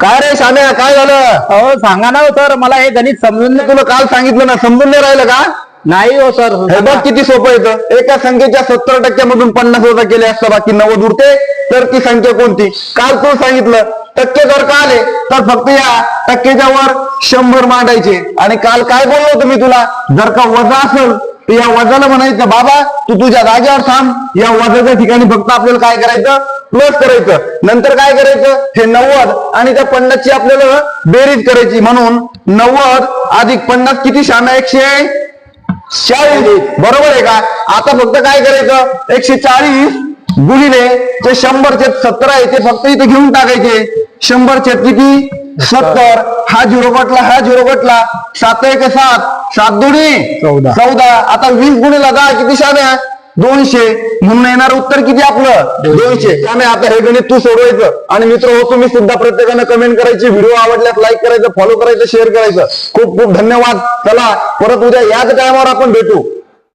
काय रे शाम्या काय झालं? हो सांगा ना हो सर मला हे गणित समजून नाही. तुला काल सांगितलं ना समजून नाही राहिलं का? नाही हो सर हे बघ किती सोपं येतं एका संख्येच्या सत्तर टक्क्यामधून पन्नास वजा केले असता बाकी नव्वद उरते. तर ती संख्या कोणती? काल तू सांगितलं टक्के जर का आले तर फक्त या टक्केच्या वर शंभर मांडायचे. आणि काल काय बोललो होतो मी तुला? जर का वजा असेल तर या वजाला म्हणायचं बाबा तू तुझ्या जागेवर थांब. या वजाच्या ठिकाणी फक्त आपल्याला काय करायचं? प्लस करायचं. नंतर काय करायचं? हे नव्वद आणि त्या पन्नासची आपल्याला बेरीज करायची. म्हणून नव्वद अधिक पन्नास किती शाम्या एकशे चाळीस. बरोबर आहे का? आता फक्त काय करायचं? एकशे चाळीस गुणिले ते शंभरचे सत्तर आहे ते फक्त इथे घेऊन टाकायचे. शंभरचे किती? सत्तर. हा झिरो कटला हा झिरो कटला सात एक सात. सात दोन्ही चौदा. चौदा. आता वीस गुणिला दहा किती शाम्या दोनशे. म्हणून येणार उत्तर किती आपलं? दोनशे. शाम्या आता हे गणित तू सोडवायचं? आणि मित्र हो तुम्ही सुद्धा प्रत्येकानं कमेंट करायची. व्हिडिओ आवडल्यास लाईक करायचं फॉलो करायचं शेअर करायचं. खूप खूप धन्यवाद. चला परत उद्या याच टायमावर आपण भेटू.